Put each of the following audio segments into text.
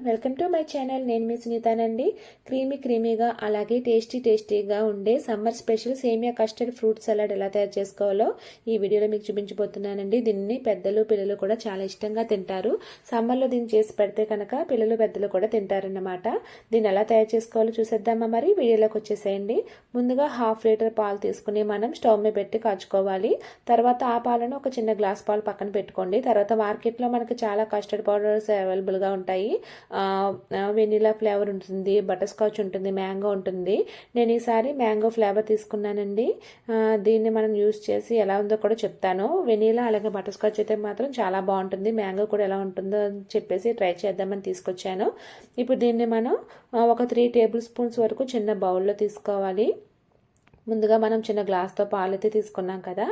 Welcome to my channel నేను మీ సునీతానండి. క్రీమీ క్రీమీగా అలాగే టేస్టీ టేస్టీగా ఉండే సమ్మర్ స్పెషల్ సేమియా కస్టర్డ్ ఫ్రూట్ సలాడ్ ఎలా తయారు చేసుకోవాలో ఈ వీడియోలో మీకు చూపించబోతున్నానండి. దీన్ని పెద్దలు పిల్లలు కూడా చాలా ఇష్టంగా తింటారు. సమ్మర్లో దీన్ని చేసి పెడితే కనుక పిల్లలు పెద్దలు కూడా తింటారన్నమాట. దీన్ని ఎలా తయారు చేసుకోవాలో చూసేద్దామా మరి? వీడియోలోకి వచ్చేసేయండి. ముందుగా హాఫ్ లీటర్ పాలు తీసుకుని మనం స్టవ్ మీద పెట్టి కాచుకోవాలి. తర్వాత ఆ పాలను ఒక చిన్న గ్లాస్ పాలు పక్కన పెట్టుకోండి. తర్వాత మార్కెట్లో మనకి చాలా కస్టర్డ్ పౌడర్స్ అవైలబుల్గా ఉంటాయి. వెనీలా ఫ్లేవర్ ఉంటుంది బటర్ స్కాచ్ ఉంటుంది మ్యాంగో ఉంటుంది. నేను ఈసారి మ్యాంగో ఫ్లేవర్ తీసుకున్నానండి. దీన్ని మనం యూస్ చేసి ఎలా ఉందో కూడా చెప్తాను. వెనీలా అలాగే బటర్ స్కాచ్ అయితే మాత్రం చాలా బాగుంటుంది. మ్యాంగో కూడా ఎలా ఉంటుందో అని చెప్పేసి ట్రై చేద్దామని తీసుకొచ్చాను. ఇప్పుడు దీన్ని మనం ఒక త్రీ టేబుల్ స్పూన్స్ వరకు చిన్న బౌల్లో తీసుకోవాలి. ముందుగా మనం చిన్న గ్లాస్తో పాలు అయితే తీసుకున్నాం కదా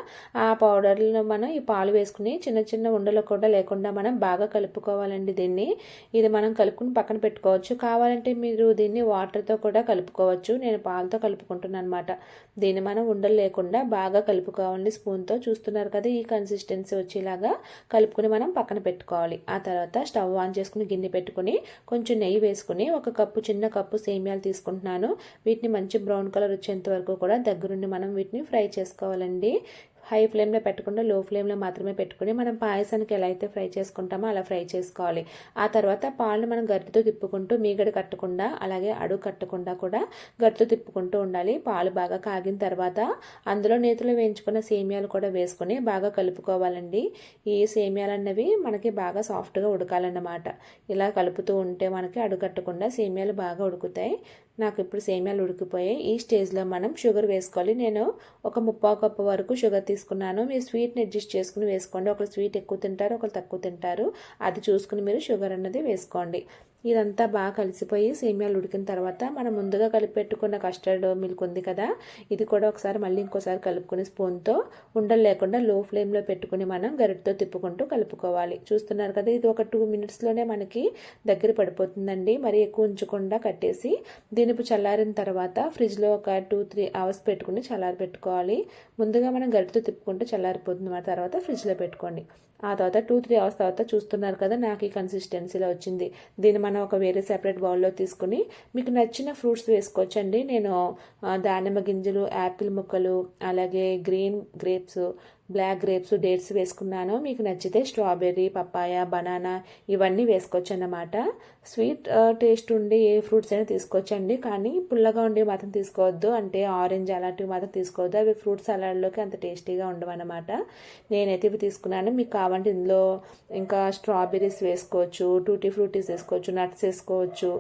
ఆ పౌడర్లో మనం ఈ పాలు వేసుకుని చిన్న చిన్న ఉండలు కూడా లేకుండా మనం బాగా కలుపుకోవాలండి దీన్ని. ఇది మనం కలుపుకుని పక్కన పెట్టుకోవచ్చు. కావాలంటే మీరు దీన్ని వాటర్తో కూడా కలుపుకోవచ్చు. నేను పాలతో కలుపుకుంటున్నాను అనమాట దీన్ని మనం ఉండలు లేకుండా బాగా కలుపుకోవాలి స్పూన్తో చూస్తున్నారు కదా ఈ కన్సిస్టెన్సీ వచ్చేలాగా కలుపుకుని మనం పక్కన పెట్టుకోవాలి. ఆ తర్వాత స్టవ్ ఆన్ చేసుకుని గిన్నె పెట్టుకుని కొంచెం నెయ్యి వేసుకుని ఒక కప్పు చిన్న కప్పు సేమియాలు తీసుకుంటున్నాను. వీటిని మంచి బ్రౌన్ కలర్ వచ్చేంత వరకు కూడా దగ్గరుండి మనం వీటిని ఫ్రై చేసుకోవాలండి. హై ఫ్లేమ్లో పెట్టకుండా లో ఫ్లేమ్లో మాత్రమే పెట్టుకుని మనం పాయసానికి ఎలా అయితే ఫ్రై చేసుకుంటామో అలా ఫ్రై చేసుకోవాలి. ఆ తర్వాత పాలను మనం గరిటతో తిప్పుకుంటూ మీగడ కట్టకుండా అలాగే అడుగు కట్టకుండా కూడా గరిటతో తిప్పుకుంటూ ఉండాలి. పాలు బాగా కాగిన తర్వాత అందులో నేతిలో వేయించుకున్న సేమియాలు కూడా వేసుకుని బాగా కలుపుకోవాలండి. ఈ సేమియాలు అన్నవి మనకి బాగా సాఫ్ట్గా ఉడకాలన్నమాట. ఇలా కలుపుతూ ఉంటే మనకి అడుగు కట్టకుండా సేమియాలు బాగా ఉడుకుతాయి. నాకు ఇప్పుడు సేమియాలు ఉడికిపోయాయి. ఈ స్టేజ్లో మనం షుగర్ వేసుకోవాలి. నేను ఒక ముప్పావు కప్పు వరకు షుగర్ తీసుకున్నాను. మీరు స్వీట్ని అడ్జస్ట్ చేసుకుని వేసుకోండి. ఒకరు స్వీట్ ఎక్కువ తింటారు ఒకరు తక్కువ తింటారు. అది చూసుకుని మీరు షుగర్ అన్నది వేసుకోండి. ఇదంతా బాగా కలిసిపోయి సేమియాలు ఉడికిన తర్వాత మనం ముందుగా కలిపి పెట్టుకున్న కస్టర్డ్ మిల్క్ ఉంది కదా ఇది కూడా ఒకసారి మళ్ళీ ఇంకోసారి కలుపుకుని స్పూన్తో ఉండలు లేకుండా లో ఫ్లేమ్లో పెట్టుకుని మనం గరిటతో తిప్పుకుంటూ కలుపుకోవాలి. చూస్తున్నారు కదా ఇది ఒక టూ మినిట్స్లోనే మనకి దగ్గర పడిపోతుందండి. మరి ఎక్కువ ఉంచకుండా కట్టేసి దీనిపు చల్లారిన తర్వాత ఫ్రిడ్జ్లో ఒక టూ త్రీ అవర్స్ పెట్టుకుని చల్లారి పెట్టుకోవాలి. ముందుగా మనం గరిటతో తిప్పుకుంటూ చల్లారిపోతుంది ఆ తర్వాత ఫ్రిడ్జ్లో పెట్టుకోండి. ఆ తర్వాత టూ త్రీ అవర్స్ తర్వాత చూస్తున్నారు కదా నాకు ఈ కన్సిస్టెన్సీలో వచ్చింది. దీన్ని మనం ఒక వేరే సెపరేట్ బౌల్లో తీసుకుని మీకు నచ్చిన ఫ్రూట్స్ వేసుకోవచ్చండి. నేను దానిమ్మ గింజలు యాపిల్ ముక్కలు అలాగే green grapes black grapes dates వేసుకున్నాను. మీకు నచ్చితే స్ట్రాబెర్రీ పప్పాయ బనానా ఇవన్నీ వేసుకోవచ్చు అన్నమాట స్వీట్ టేస్ట్ ఉండి ఏ ఫ్రూట్స్ అయినా తీసుకోవచ్చండి. కానీ పుల్లగా ఉండి మాత్రం తీసుకోవద్దు. అంటే ఆరెంజ్ అలాంటివి మాత్రం తీసుకోవద్దు. అవి ఫ్రూట్ సలాడ్లోకి అంత టేస్టీగా ఉండవన్నమాట. నేనైతే ఇవి తీసుకున్నాను. మీకు కావాలంటే ఇందులో ఇంకా స్ట్రాబెర్రీస్ వేసుకోవచ్చు టూటీ ఫ్రూటీస్ వేసుకోవచ్చు నట్స్ వేసుకోవచ్చు.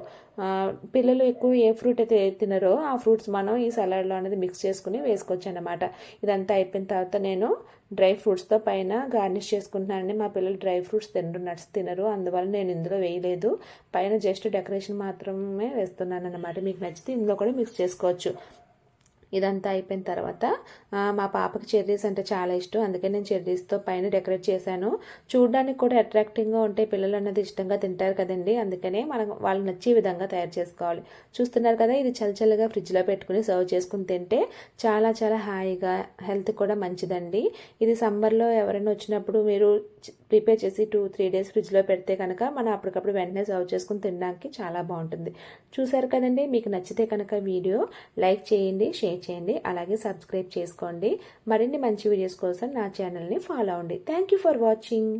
పిల్లలు ఎక్కువ ఏ ఫ్రూట్ అయితే తినరో ఆ ఫ్రూట్స్ మనం ఈ సలాడ్లో అనేది మిక్స్ చేసుకుని వేసుకోవచ్చు అనమాట ఇదంతా అయిపోయిన తర్వాత నేను డ్రై ఫ్రూట్స్తో పైన గార్నిష్ చేసుకుంటున్నానండి. మా పిల్లలు డ్రై ఫ్రూట్స్ తినరు నట్స్ తినరు. అందువల్ల నేను ఇందులో వేయలేదు. పైన జస్ట్ డెకరేషన్ మాత్రమే వేస్తున్నాను అనమాట మీకు నచ్చితే ఇందులో కూడా మిక్స్ చేసుకోవచ్చు. ఇదంతా అయిపోయిన తర్వాత మా పాపకి చెర్రీస్ అంటే చాలా ఇష్టం. అందుకే నేను చెర్రీస్తో పైన డెకరేట్ చేశాను. చూడడానికి కూడా అట్రాక్టింగ్గా ఉంటే పిల్లలు అన్నది ఇష్టంగా తింటారు కదండి. అందుకనే మనం వాళ్ళు నచ్చే విధంగా తయారు చేసుకోవాలి. చూస్తున్నారు కదా ఇది చల్లచల్లగా ఫ్రిడ్జ్లో పెట్టుకుని సర్వ్ చేసుకుని తింటే చాలా చాలా హాయిగా హెల్త్ కూడా మంచిదండి. ఇది సమ్మర్లో ఎవరైనా వచ్చినప్పుడు మీరు ప్రిపేర్ చేసి టూ త్రీ డేస్ ఫ్రిడ్జ్లో పెడితే కనుక మనం అప్పటికప్పుడు వెంటనే సర్వ్ చేసుకుని తినడానికి చాలా బాగుంటుంది. చూసారు కదండి మీకు నచ్చితే కనుక వీడియో లైక్ చేయండి షేర్ చేయండి. అలాగే సబ్స్క్రైబ్ చేసుకోండి. మరిన్ని మంచి వీడియోస్ కోసం నా ఛానల్ని ఫాలో అవ్వండి. Thank for watching